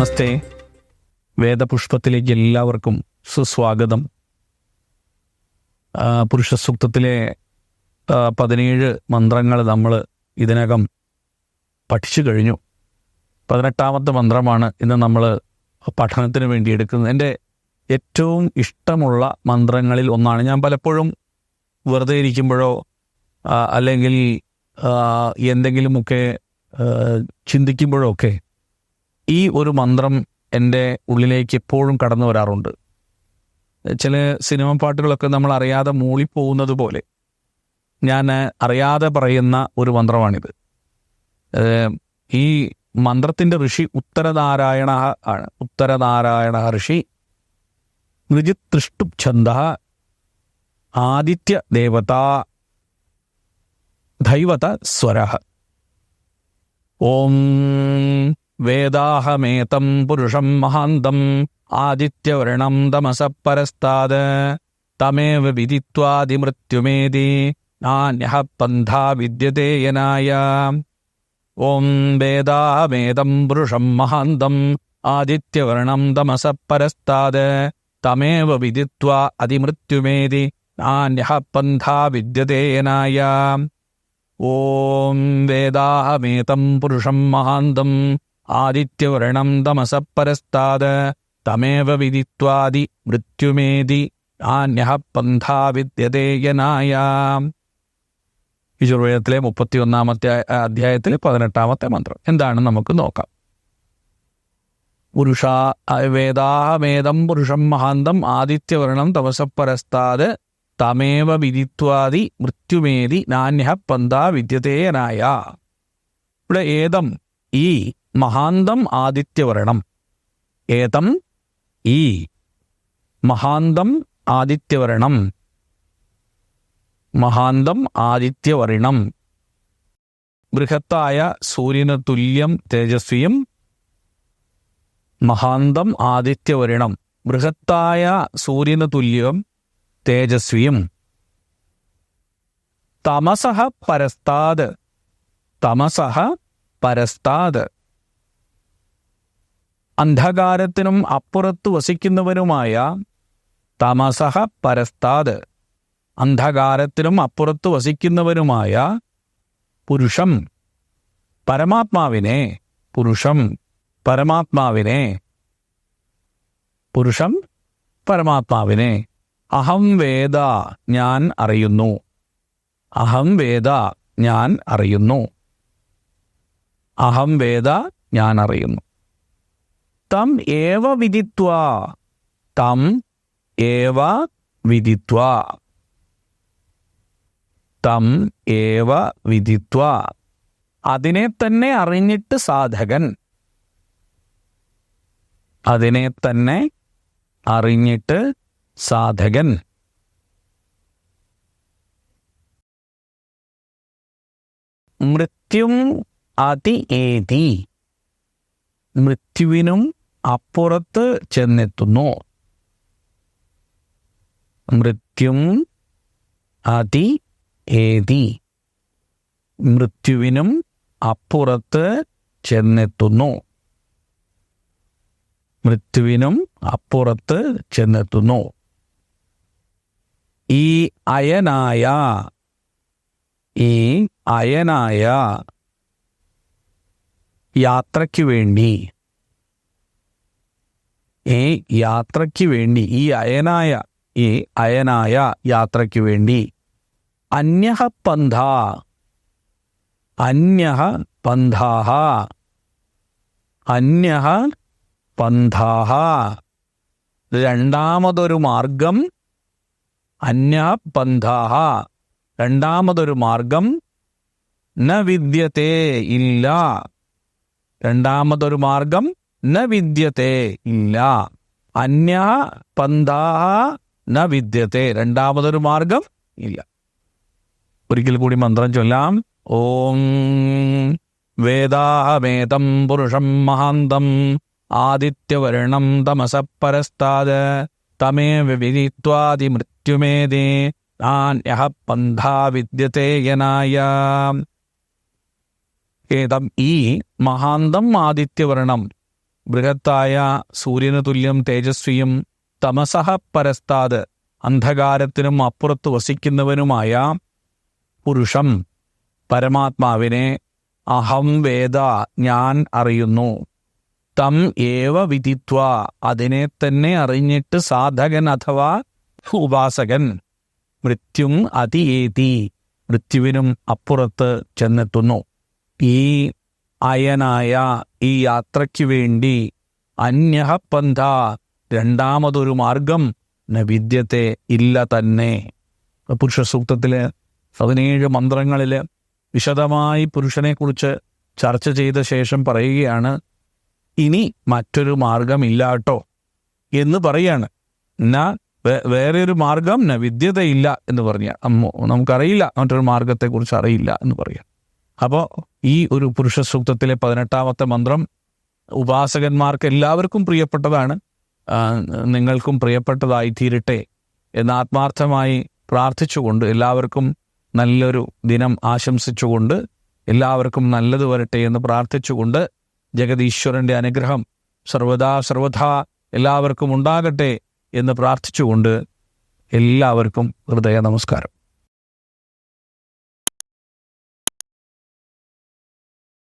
നമസ്തേ. വേദപുഷ്പത്തിലേക്ക് എല്ലാവർക്കും സുസ്വാഗതം. പുരുഷസൂക്തത്തിലെ പുരുഷ സൂക്തത്തിലെ പതിനേഴ് മന്ത്രങ്ങൾ നമ്മൾ ഇതിനകം പഠിച്ചു കഴിഞ്ഞു. പതിനെട്ടാമത്തെ മന്ത്രമാണ് ഇന്ന് നമ്മൾ പഠനത്തിന് വേണ്ടി എടുക്കുന്നത്. എന്റെ ഏറ്റവും ഇഷ്ടമുള്ള മന്ത്രങ്ങളിൽ ഒന്നാണ്. ഞാൻ പലപ്പോഴും വെറുതെ ഇരിക്കുമ്പോഴോ അല്ലെങ്കിൽ എന്തെങ്കിലുമൊക്കെ ചിന്തിക്കുമ്പോഴോ ഒക്കെ ഈ ഒരു മന്ത്രം എന്റെ ഉള്ളിലേക്ക് എപ്പോഴും കടന്നു വരാറുണ്ട്. ചില സിനിമ പാട്ടുകളൊക്കെ നമ്മൾ അറിയാതെ മൂളിപ്പോകുന്നത് പോലെ ഞാൻ അറിയാതെ പറയുന്ന ഒരു മന്ത്രമാണിത്. ഈ മന്ത്രത്തിന്റെ ഋഷി ഉത്തരനാരായണ ആണ്. ഉത്തരനാരായണ ഋഷി ഋജിതൃഷ്ടു ഛന്ദ ആദിത്യ ദേവത ദൈവത സ്വര. ഓം വേദാഹമേതം പുരുഷം മഹാന്തം ആദിത്യവർണം തമസ പരസ്താത് തമേവ വിദിത്വാതിമൃത്യുമേതി നാന്യഃ പന്ഥാ വിദ്യത്തെ യനായ ഓം വേദാഹമേതം പുരുഷം മഹാന്തം ആദിത്യവർണം തമസ പരസ്താത് തമേവ വിദിത്വാ അതിമൃത്യുമേതി നാന്യഃ പന്ഥാ വിദ്യത്തെ യനായ ഓം വേദാഹമേതം പുരുഷം മഹാന്തം ആദിത്യവർണം തമസപ്പരസ്താത് തമേവ വിദിത്വാദി മൃത്യുമേതി നാന്യഹ പന്ഥാ വിദ്യതേയനായ യജുർവേദത്തിലെ മുപ്പത്തിയൊന്നാമത്തെ അധ്യായത്തിലെ പതിനെട്ടാമത്തെ മന്ത്രം. എന്താണ് നമുക്ക് നോക്കാം. പുരുഷ വേദാഹമേദം പുരുഷം മഹാന്തം ആദിത്യവർണം തമസപ്പരസ്താത് തമേവ വിദിത്വാദി മൃത്യുമേതി നാന്യഹ പന്ഥാ വിദ്യതേയനായ ഇവിടെ ഏതം ഈ മഹാന്തം ആദിത്യവർണം ഏതം? ഈ. മഹാന്തം ആദിത്യവർണം മഹാന്തം ആദിത്യവർണം ബൃഹത്തായ സൂര്യന് തുല്യം തേജസ്വിയും മഹാന്തം ആദിത്യവർണം ബൃഹത്തായ സൂര്യന് തുല്യം തേജസ്വിയും. തമസഹ പരസ്താത് തമസഹ പരസ്താത് അന്ധകാരത്തിനും അപ്പുറത്ത് വസിക്കുന്നവനുമായ തമസഹ പരസ്താത് അന്ധകാരത്തിനും അപ്പുറത്ത് വസിക്കുന്നവനുമായ പുരുഷം പരമാത്മാവിനെ പുരുഷം പരമാത്മാവിനെ പുരുഷം പരമാത്മാവിനെ അഹം വേദ ഞാൻ അറിയുന്നു. അഹം വേദ ഞാൻ അറിയുന്നു. അഹം വേദ ഞാൻ അറിയുന്നു. തം ഏവ വിദിത്വ. തം ഏവ വിദിത്വ. തം ഏവ വിദിത്വ. അതിനെ തന്നെ അറിഞ്ഞിട്ട് സാധകൻ. അതിനെ തന്നെ അറിഞ്ഞിട്ട് സാധകൻ. മൃത്യും അതി ഏതി. മൃത്യുവിനും അപ്പുറത്ത് ചെന്നെത്തുന്നു. മൃത്യും അതി ഏതി. മൃത്യുവിനും അപ്പുറത്ത് ചെന്നെത്തുന്നു. മൃത്യുവിനും അപ്പുറത്ത് ചെന്നെത്തുന്നു. ഈ അയനായ ഈ അയനായ യാത്രയ്ക്കു വേണ്ടി ഈ യാത്രയ്ക്ക് വേണ്ടി ഈ അയനായ ഈ അയനായ യാത്രയ്ക്ക് വേണ്ടി അന്യഹ പന്ഥ അന്യഹ പന്ഥാഹ അന്യഹ പന്ഥാഹ. രണ്ടാമതൊരു മാർഗം അന്യ പന്ഥാഹ. രണ്ടാമതൊരു മാർഗം ന വിദ്യത്തെ ഇല്ല. രണ്ടാമതൊരു മാർഗം ന വിദ്യത്തെ ഇല്ല. അന്യ പന്താ ന വിദ്യത്തെ. രണ്ടാമതൊരു മാർഗം ഇല്ല. ഒരിക്കൽ കൂടി മന്ത്രം ചൊല്ലാം. ഓം വേദാഹമേതം പുരുഷം മഹാന്തം ആദിത്യവർണം തമസ പരസ്താത് തമേവ വിദിത്വാതിമൃത്യുമേതേ നാന്യഃ പന്ഥാ വിദ്യത്തെ യനായ. ഏതം ഈ മഹാന്തം ആദിത്യവർണം ബൃഹത്തായ സൂര്യന് തുല്യം തേജസ്വിയും തമസഹ പരസ്താത് അന്ധകാരത്തിനും അപ്പുറത്ത് വസിക്കുന്നവനുമായ പുരുഷം പരമാത്മാവിനെ അഹം വേദ ഞാൻ അറിയുന്നു. തം ഏവ വിധിത്വ അതിനെ തന്നെ അറിഞ്ഞിട്ട് സാധകൻ അഥവാ ഉപാസകൻ. മൃത്യും അതിയേതി മൃത്യുവിനും അപ്പുറത്ത് ചെന്നെത്തുന്നു. ഈ അയനായ ഈ യാത്രയ്ക്ക് വേണ്ടി അന്യഹ രണ്ടാമതൊരു മാർഗം ന വിദ്യത്തെ ഇല്ല തന്നെ. പുരുഷ സൂക്തത്തിലെ പതിനേഴ് മന്ത്രങ്ങളിൽ വിശദമായി പുരുഷനെക്കുറിച്ച് ചർച്ച ചെയ്ത ശേഷം പറയുകയാണ് ഇനി മറ്റൊരു മാർഗമില്ലാട്ടോ എന്ന് പറയാണ്. എന്നാ വേറെ ഒരു മാർഗം വിദ്യതയില്ല എന്ന് പറഞ്ഞ. നമുക്കറിയില്ല മറ്റൊരു മാർഗത്തെക്കുറിച്ച് അറിയില്ല എന്ന് പറയാം. അപ്പോൾ ഈ ഒരു പുരുഷ സൂക്തത്തിലെ പതിനെട്ടാമത്തെ മന്ത്രം ഉപാസകന്മാർക്ക് എല്ലാവർക്കും പ്രിയപ്പെട്ടതാണ് നിങ്ങൾക്കും പ്രിയപ്പെട്ടതായി തീരട്ടെ എന്ന് ആത്മാർത്ഥമായി പ്രാർത്ഥിച്ചുകൊണ്ട് എല്ലാവർക്കും നല്ലൊരു ദിനം ആശംസിച്ചുകൊണ്ട് എല്ലാവർക്കും നല്ലത് വരട്ടെ എന്ന് പ്രാർത്ഥിച്ചുകൊണ്ട് ജഗതീശ്വരന്റെ അനുഗ്രഹം സർവദാ സർവഥാ എല്ലാവർക്കും ഉണ്ടാകട്ടെ എന്ന് പ്രാർത്ഥിച്ചുകൊണ്ട് എല്ലാവർക്കും ഹൃദയ നമസ്കാരം.